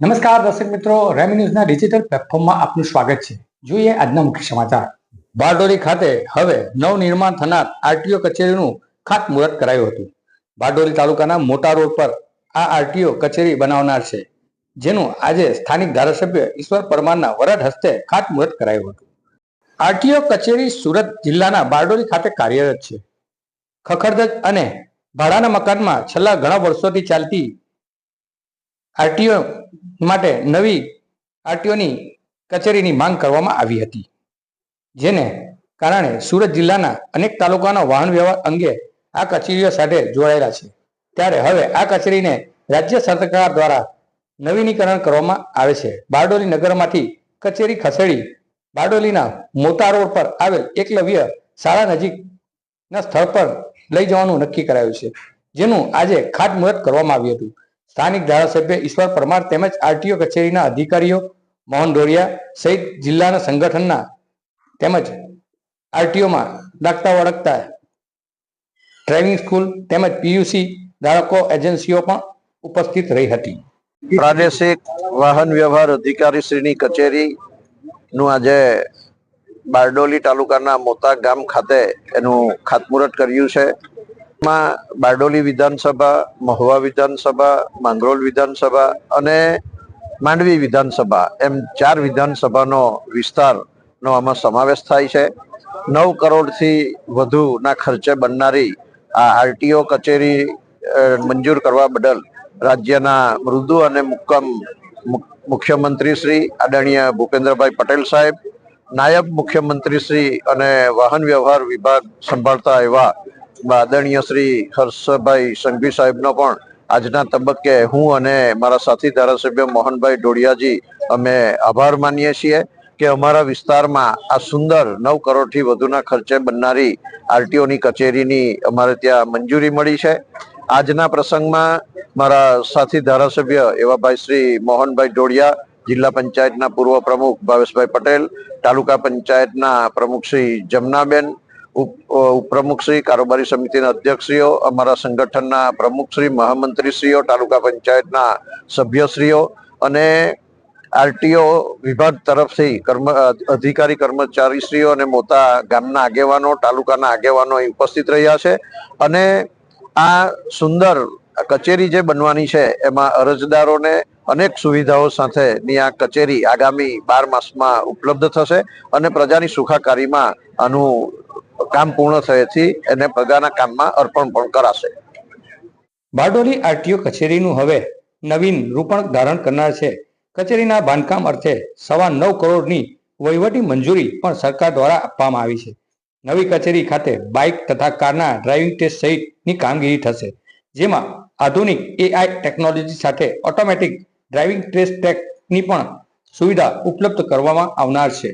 નમસ્કાર દર્શક મિત્રો, રેમી ન્યૂઝના ડિજિટલ પ્લેટફોર્મમાં આપનું સ્વાગત છે. જોઈએ આજના મુખ્ય સમાચાર. બારડોલી ખાતે હવે નવનિર્માણ થનાર આરટીઓ કચેરીનું ખાતમુહૂર્ત કરાયું હતું. બારડોલી તાલુકાના મોટા રોડ પર આ આરટીઓ કચેરી બનાવનાર છે, જેનું આજે સ્થાનિક ધારાસભ્ય ઈશ્વર પરમારના વરદ હસ્તે ખાતમુહૂર્ત કરાયું હતું. આરટીઓ કચેરી સુરત જિલ્લાના બારડોલી ખાતે કાર્યરત છે. ખખડધજ અને ભાડાના મકાનમાં છેલ્લા ઘણા વર્ષોથી ચાલતી આરટીઓ માટે નવી આરટીઓની કચેરીની માંગ કરવામાં આવી હતી. જેને કારણે સુરત જિલ્લાના અનેક તાલુકાના વાહન વ્યવહાર અંગે આ કચેરીઓ સાથે જોડાયેલા છે. ત્યારે હવે આ કચેરીને રાજ્ય સરકાર દ્વારા નવીનીકરણ કરવામાં આવે છે. બારડોલી નગરમાંથી કચેરી ખસેડી બારડોલીના મોટા રોડ પર આવેલ એકલવ્ય શાળા નજીકના સ્થળ પર લઈ જવાનું નક્કી કરાયું છે. જેનું આજે ખાતમુહૂર્ત કરવામાં આવ્યું હતું. સ્થાનિક ધારાસભ્ય ઈશ્વર પરમાર તેમજ આરટીઓ કચેરીના અધિકારીઓ મોહન ઢોરિયા સહિત જિલ્લાના સંગઠનના તેમજ આરટીઓમાં લાગતા વળગતા ડ્રાઇવિંગ સ્કૂલ તેમજ પીયુસી ધારકો એજન્સીઓ પણ ઉપસ્થિત રહી હતી. પ્રાદેશિક વાહન વ્યવહાર અધિકારી શ્રીની કચેરી નું આજે બારડોલી તાલુકાના મોતા ગામ ખાતે એનું ખાતમુહૂર્ત કર્યું છે. એમાં બારડોલી વિધાનસભા, મહુવા વિધાનસભા માંગરોલ વિધાનસભા અને માંડવી વિધાનસભા એમ ચાર વિધાનસભાનો વિસ્તારનો આમાં સમાવેશ થાય છે. નવ કરોડથી વધુના ખર્ચે બનનારી આ આરટીઓ કચેરી મંજૂર કરવા બદલ રાજ્યના મૃદુ અને મુક્કમ મુ- મુખ્યમંત્રી શ્રી આદરણીય ભૂપેન્દ્રભાઈ પટેલ સાહેબ, નાયબ મુખ્યમંત્રી શ્રી અને વાહન વ્યવહાર વિભાગ સંભાળતા એવા આદરણીય શ્રી હર્ષભાઈ સંઘવી સાહેબનો પણ આજના તબક્કે હું અને મારા સાથી ધારાસભ્ય મોહનભાઈ ડોડિયાજી અમે આભાર માનીએ છીએ કે અમારા વિસ્તારમાં આ સુંદર નવ કરોડથી વધુના ખર્ચે બનનારી આરટીઓની કચેરીની અમારે ત્યાં મંજૂરી મળી છે. આજના પ્રસંગમાં મારા સાથી ધારાસભ્ય એવા ભાઈ શ્રી મોહનભાઈ ડોડિયા, જિલ્લા પંચાયતના પૂર્વ પ્રમુખ ભાવેશભાઈ પટેલ, તાલુકા પંચાયતના પ્રમુખ શ્રી જમનાબેન ઉપપ્રમુખશ્રી કારોબારી સમિતિના અધ્યક્ષશ્રીઓ, અમારા સંગઠનના પ્રમુખશ્રી મહામંત્રીશ્રીઓ, તાલુકા પંચાયતના સભ્યશ્રીઓ અને આરટીઓ વિભાગ તરફથી કર્મ અધિકારી કર્મચારીશ્રીઓ અને મોટા ગામના આગેવાનો, તાલુકાના આગેવાનો અહીં ઉપસ્થિત રહ્યા છે. અને આ સુંદર કચેરી જે બનવાની છે, એમાં અરજદારોને અનેક સુવિધાઓ સાથેની આ કચેરી આગામી બાર માસમાં ઉપલબ્ધ થશે અને પ્રજાની સુખાકારીમાં આનું કામ પૂર્ણ થયેથી એને પ્રજાના કામમાં અર્પણ પણ કરાશે. બારડોલી આરટીઓ કચેરીનું હવે નવીન રૂપણ ધારણ કરનાર છે. કચેરીના બાંધકામ અર્થે સવા નવ કરોડની વહીવટી મંજૂરી પણ સરકાર દ્વારા આપવામાં આવી છે. નવી કચેરી ખાતે બાઇક તથા કારના ડ્રાઇવિંગ ટેસ્ટ સહિતની કામગીરી થશે, જેમાં આધુનિક એઆઈ ટેકનોલોજી સાથે ઓટોમેટિક ડ્રાઇવિંગ ટેસ્ટ ટેકની પણ સુવિધા ઉપલબ્ધ કરવામાં આવનાર છે.